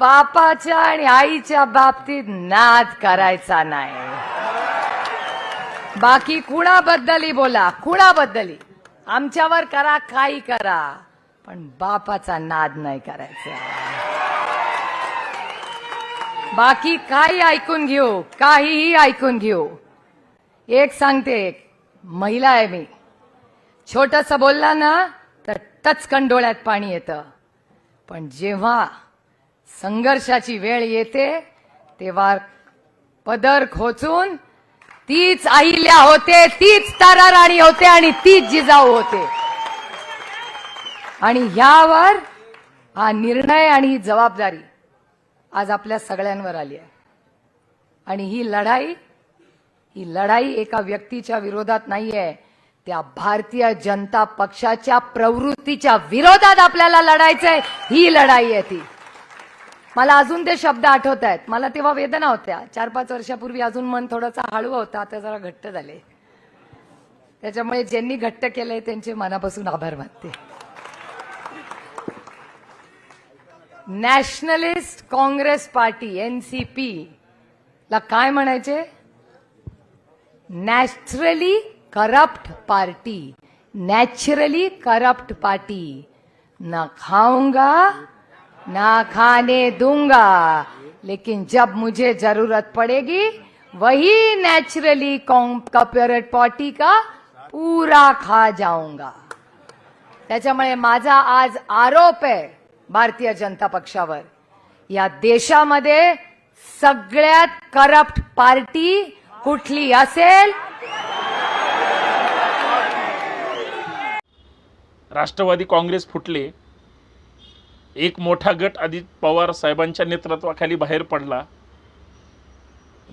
बापाच्या आणि आईच्या बाबतीत नाद करायचा नाही. बाकी कुणाबद्दलही बोला कुणाबद्दलही. आमच्यावर करा काही करा पण बापाचा नाद नाही करायचा. बाकी काही ऐकून घेऊ काहीही ऐकून घेऊ. एक सांगते एक महिला आहे मी. छोटस बोलला ना तर टचकन डोळ्यात पाणी येतं. पण जेव्हा संघर्षाची वेळ येते तेव्हा पदर खोचून तीच आईल्या होते तीच तारा राणी होते आणि तीच जिजाऊ होते. आणि ह्यावर हा निर्णय आणि ही जबाबदारी आज आपल्या सगळ्यांवर आली आहे. आणि ही लढाई ही लढाई एका व्यक्तीच्या विरोधात नाहीये त्या भारतीय जनता पक्षाच्या प्रवृत्तीच्या विरोधात आपल्याला लढायचंय ही लढाई आहे ती. मला अजून ते शब्द आठवत आहेत. मला तेव्हा वेदना होत्या. चार पाच वर्षापूर्वी अजून मन थोडंसं हळू होतं. आता जरा घट्ट झाले. त्याच्यामुळे ज्यांनी घट्ट केलंय त्यांचे मनापासून आभार मानते. नॅशनलिस्ट काँग्रेस पार्टी एनसीपी ला काय म्हणायचे? Naturally corrupt party. Naturally corrupt party. ना खाऊंगा ना खाने दूंगा लेकिन जब मुझे जरूरत पड़ेगी वही नेचुरली कॉपरेट पार्टी का पूरा खा जाऊंगा। त्याच्यामुळे माझा आज आरोप आहे भारतीय जनता पक्षावर। या देशामध्ये सगळ्यात करप्ट पार्टी कुठली असेल? राष्ट्रवादी काँग्रेस फुटले एक मोठा गट अजित पवार साहेबांच्या नेतृत्वाखाली बाहेर पडला.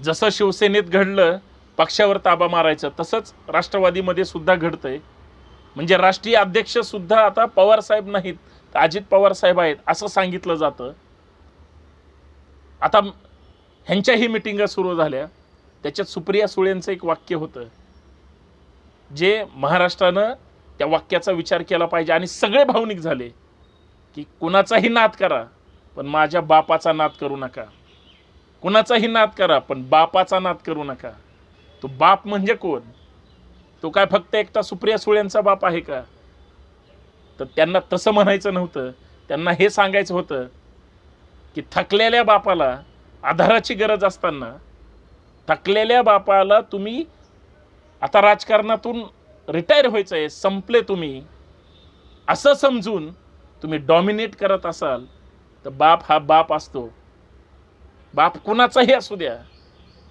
जसं शिवसेनेत घडलं पक्षावर ताबा मारायचं तसंच राष्ट्रवादीमध्ये सुद्धा घडतंय. म्हणजे राष्ट्रीय अध्यक्ष सुद्धा आता पवार साहेब नाहीत तर अजित पवार साहेब आहेत असं सांगितलं जातं. आता ह्यांच्याही मिटिंगा सुरू झाल्या. त्याच्यात सुप्रिया सुळेंचं एक वाक्य होतं. जे महाराष्ट्रानं त्या वाक्याचा विचार केला पाहिजे आणि सगळे भावनिक झाले. की कुणाचाही नाद करा पण माझ्या बापाचा नाद करू नका. कुणाचाही नाद करा पण बापाचा नाद करू नका. तो बाप म्हणजे कोण? तो काय फक्त एकटा सुप्रिया सुळेंचा बाप आहे का? तर त्यांना तसं म्हणायचं नव्हतं. त्यांना हे सांगायचं होतं की थकलेल्या बापाला आधाराची गरज असताना थकलेल्या बापाला तुम्ही आता राजकारणातून रिटायर व्हायचं आहे संपले तुम्ही. असं समजून तुम्ही डॉमिनेट करत असाल तर बाप हा बाप असतो. बाप कुणाचाही असू द्या.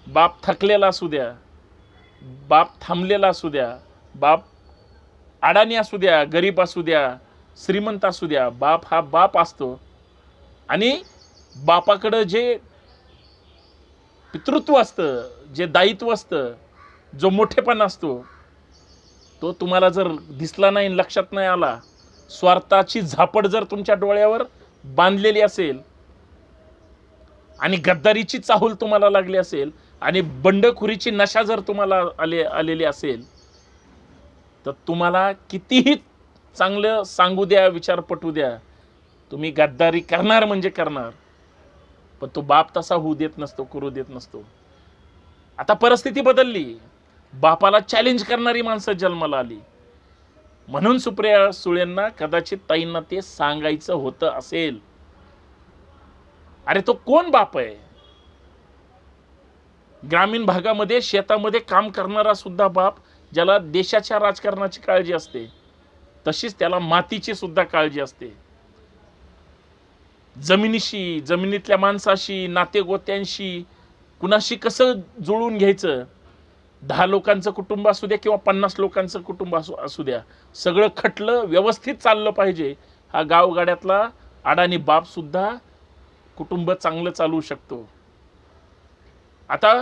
बाप थकलेला असू द्या. बाप थांबलेला असू द्या. बाप अडाणी असू द्या गरीब असू द्या श्रीमंत असू द्या बाप हा बाप असतो. आणि बापाकडं जे पितृत्व असतं जे दायित्व असतं जो मोठेपणा असतो तो तुम्हाला जर दिसला नाही लक्षात नाही आला स्वार्थाची झापड जर तुमच्या डोळ्यावर बांधलेली असेल आणि गद्दारीची चाहूल तुम्हाला लागली असेल आणि बंडखोरीची नशा जर तुम्हाला आले आलेली असेल तर तुम्हाला कितीही चांगलं सांगू द्या विचार पटू द्या तुम्ही गद्दारी करणार म्हणजे करणार पण तो बाप तसा होऊ देत नसतो करू देत नसतो. आता परिस्थिती बदलली. बापाला चॅलेंज करणारी माणसं जन्माला आली. म्हणून सुप्रिया सुळेंना कदाचित ताईंना ते सांगायचं होतं असेल. अरे तो कोण बाप आहे? ग्रामीण भागामध्ये शेतामध्ये काम करणारा सुद्धा बाप ज्याला देशाच्या राजकारणाची काळजी असते तशीच त्याला मातीची सुद्धा काळजी असते. जमिनीशी जमिनीतल्या माणसाशी नातेगोत्यांशी कुणाशी कसं जुळून घ्यायचं? दहा लोकांचं कुटुंब असू द्या किंवा पन्नास लोकांचं कुटुंब असू असू द्या सगळं खटलं व्यवस्थित चाललं पाहिजे. हा गावगाड्यातला अडाणी बापसुद्धा कुटुंब चांगलं चालवू शकतो. आता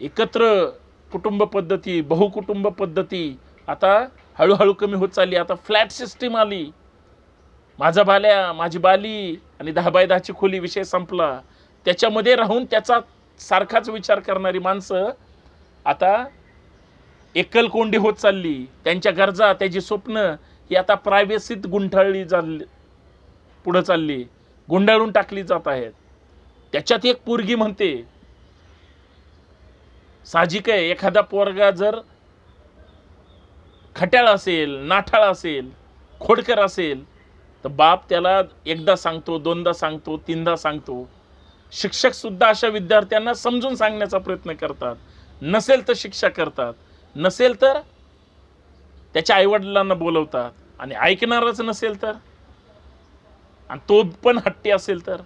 एकत्र कुटुंब पद्धती बहुकुटुंब पद्धती आता हळूहळू कमी होत चालली. आता फ्लॅट सिस्टीम आली. माझा बाल्या माझी बाली आणि दहा बाय दहाची खोली विषय संपला. त्याच्यामध्ये राहून त्याचा सारखाच विचार करणारी माणसं आता एकलकोंडी होत चालली. त्यांच्या गरजा त्याची स्वप्न ही आता प्रायव्हसीत गुंठाळली चालली पुढं चालली. गुंडाळून टाकली जात आहेत. त्याच्यात एक पोरगी म्हणते साहजिक आहे एखादा पोरगा जर खट्याळ असेल नाठाळ असेल खोडकर असेल तर बाप त्याला एकदा सांगतो दोनदा सांगतो तीनदा सांगतो. शिक्षक सुद्धा अशा विद्यार्थ्यांना समजून सांगण्याचा प्रयत्न करतात. नसेल तर शिक्षा करतात नसेल तर त्याच्या आईवडिलांना बोलवतात आणि ऐकणारच नसेल तर आणि तो पण हट्टी असेल तर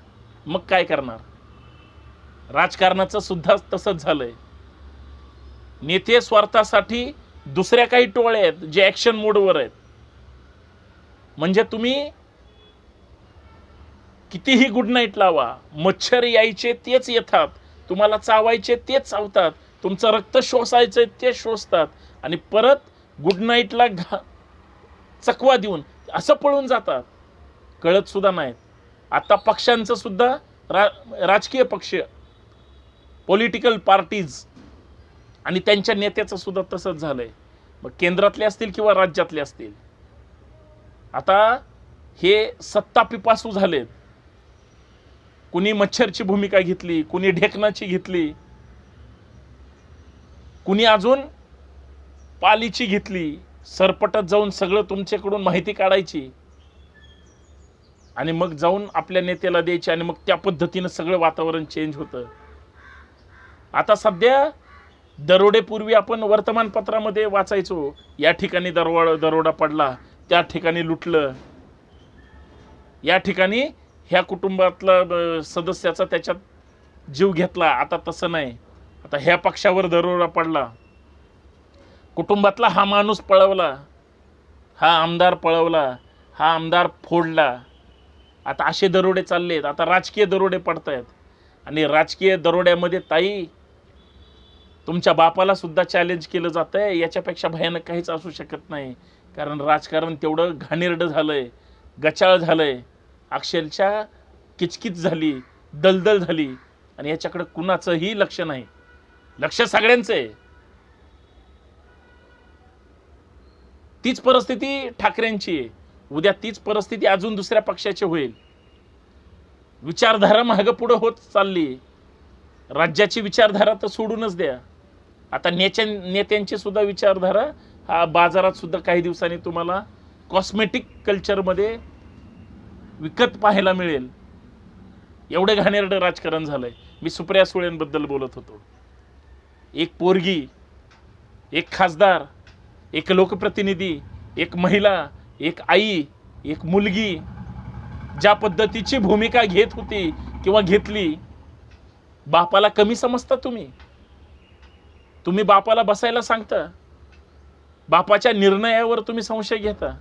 मग काय करणार? राजकारणाचं सुद्धा तसंच झालंय. नेते स्वार्थासाठी दुसऱ्या काही टोळ्या आहेत जे ॲक्शन मोडवर आहेत. म्हणजे तुम्ही कितीही गुड नाईट लावा मच्छर यायचे तेच येतात तुम्हाला चावायचे तेच चावतात तुमचं रक्त शोषायचं ते शोषतात. आणि परत गुड नाईटला घा चकवा देऊन असं पळून जातात. कळत सुद्धा नाहीत. आता पक्षांचं सुद्धा रा राजकीय पक्ष पॉलिटिकल पार्टीज आणि त्यांच्या नेत्याचं सुद्धा तसंच झालंय. मग केंद्रातले असतील किंवा राज्यातले असतील? आता हे सत्ता पिपासू झालेत. कुणी मच्छरची भूमिका घेतली कुणी ढेकणाची घेतली कुणी अजून पालीची घेतली सरपटत जाऊन सगळं तुमच्याकडून माहिती काढायची आणि मग जाऊन आपल्या नेत्याला द्यायची आणि मग त्या पद्धतीनं सगळं वातावरण चेंज होतं. आता सध्या दरोडेपूर्वी आपण वर्तमानपत्रामध्ये वाचायचो या ठिकाणी दरोडा दरोडा पडला त्या ठिकाणी लुटलं. या ठिकाणी ह्या कुटुंबातला सदस्याचा त्याच्यात जीव घेतला आता तसं नाही. आता ह्या पक्षावर दरोडा पडला. कुटुंबातला हा माणूस पळवला. हा आमदार पळवला. हा आमदार फोडला. आता असे दरोडे चाललेत. आता राजकीय दरोडे पडत आहेत आणि राजकीय दरोड्यामध्ये ताई तुमच्या बापाला सुद्धा चॅलेंज केलं जातं आहे याच्यापेक्षा भयानक काहीच असू शकत नाही. कारण राजकारण तेवढं घाणेरडं झालंय. गचाळ झालंय. अक्षरशः किचकिच झाली. दलदल झाली. आणि याच्याकडं कुणाचंही लक्ष नाही. लक्ष सगळ्यांचं. आहे तीच परिस्थिती ठाकरेंची आहे. उद्या तीच परिस्थिती अजून दुसऱ्या पक्षाची होईल. विचारधारा मागं पुढं होत चालली. राज्याची विचारधारा तर सोडूनच द्या. आता नेत्या नेत्यांची सुद्धा विचारधारा हा बाजारात सुद्धा काही दिवसांनी तुम्हाला कॉस्मेटिक कल्चरमध्ये विकत पाहायला मिळेल. एवढं घाणेरडं राजकारण झालंय. मी सुप्रिया सुळेंबद्दल बोलत होतो. एक पोरगी एक खासदार एक लोकप्रतिनिधी एक महिला एक आई एक मुलगी ज्या पद्धतीची भूमिका घेत होती किंवा घेतली बापाला कमी समजता तुम्ही? तुम्ही बापाला बसायला सांगता? बापाच्या निर्णयावर तुम्ही संशय घेता?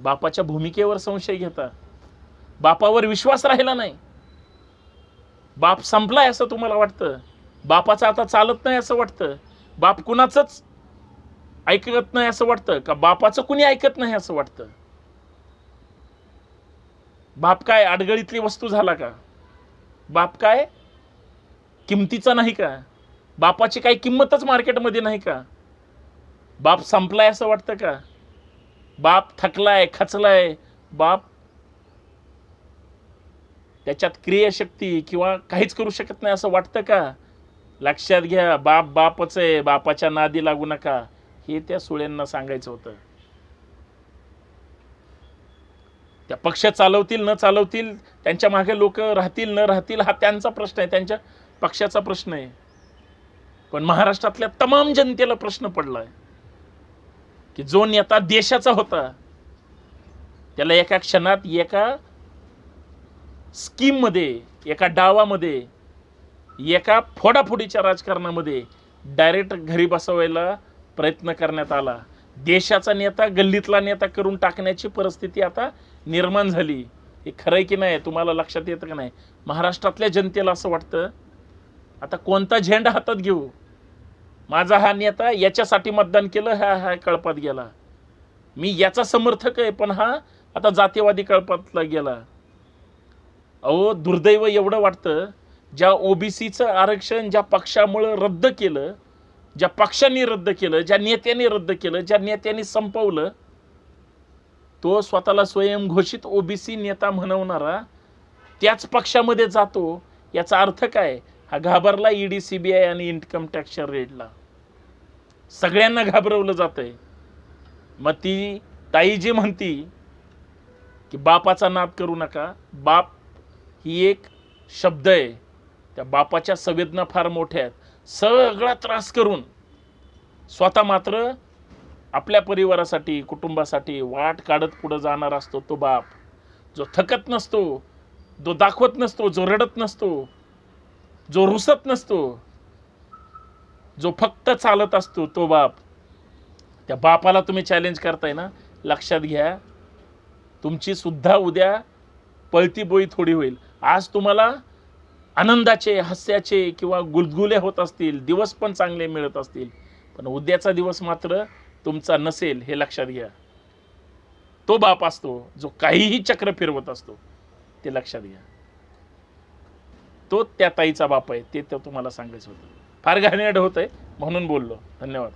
बापाच्या भूमिकेवर संशय घेता? बापावर विश्वास राहिला नाही? बाप संपलाय असं तुम्हाला वाटतं? बापाचं आता चालत नाही असं वाटतं. बाप कुणाचंच ऐकत नाही असं वाटतं. का बापाचं कुणी ऐकत नाही असं वाटतं? बाप काय अडगळीतली वस्तू झाला का? बाप काय किमतीचा नाही का? बापाची काही किंमतच मार्केटमध्ये नाही का? बाप संपलाय असं वाटतं का? बाप थकलाय खचलाय. बाप त्याच्यात क्रियाशक्ती किंवा काहीच करू शकत नाही असं वाटतं का? लक्षात घ्या बाप बापच आहे बापाच्या नादी लागू नका. हे त्या सुळ्यांना सांगायचं होतं. त्या पक्ष चालवतील न चालवतील त्यांच्या मागे लोक राहतील न राहतील हा त्यांचा प्रश्न आहे त्यांच्या पक्षाचा प्रश्न आहे. पण महाराष्ट्रातल्या तमाम जनतेला प्रश्न पडलाय की जो नेता देशाचा होता त्याला एका क्षणात एका स्कीममध्ये एका डावामध्ये एका फोडाफोडीच्या राजकारणामध्ये डायरेक्ट घरी बसवायला प्रयत्न करण्यात आला. देशाचा नेता गल्लीतला नेता करून टाकण्याची परिस्थिती आता निर्माण झाली. हे खरं आहे की नाही तुम्हाला लक्षात येतं का नाही? महाराष्ट्रातल्या जनतेला असं वाटतं आता कोणता झेंडा हातात घेऊ? माझा हा नेता याच्यासाठी मतदान केलं हा हा कळपात गेला. मी याचा समर्थक आहे पण हा आता जातीवादी कळपातला गेला. अहो दुर्दैव एवढं वाटतं ज्या ओबीसीचं आरक्षण ज्या पक्षामुळं रद्द केलं ज्या पक्षांनी रद्द केलं ज्या नेत्यांनी रद्द केलं ज्या नेत्यांनी संपवलं तो स्वतःला स्वयंघोषित ओबीसी नेता म्हणवणारा त्याच पक्षामध्ये जातो याचा अर्थ काय? हा घाबरला ईडी सीबीआय आणि इन्कम टॅक्सच्या रेडला. सगळ्यांना घाबरवलं जातंय. मग ती ताई जी म्हणती की बापाचा नाद करू नका बाप ही एक शब्द आहे. त्या बापाच्या संवेदना फार मोठ्या आहेत. सगळा त्रास करून स्वतः मात्र आपल्या परिवारासाठी कुटुंबासाठी वाट काढत पुढं जाणार असतो तो बाप. जो थकत नसतो जो दाखवत नसतो जो रडत नसतो जो रुसत नसतो जो फक्त चालत असतो तो बाप. त्या बापाला तुम्ही चॅलेंज करताय ना? लक्षात घ्या. तुमची सुद्धा उद्या पळती बोई थोडी होईल. आज तुम्हाला आनंदाचे हास्याचे किंवा गुलगुले होत असतील दिवस पण चांगले मिळत असतील पण उद्याचा दिवस मात्र तुमचा नसेल हे लक्षात घ्या. तो बाप असतो जो काहीही चक्र फिरवत असतो ते लक्षात घ्या. तो त्या ताईचा बाप आहे ते तर तुम्हाला सांगायचं होतं. फार घाणेरड होत आहे म्हणून बोललो. धन्यवाद.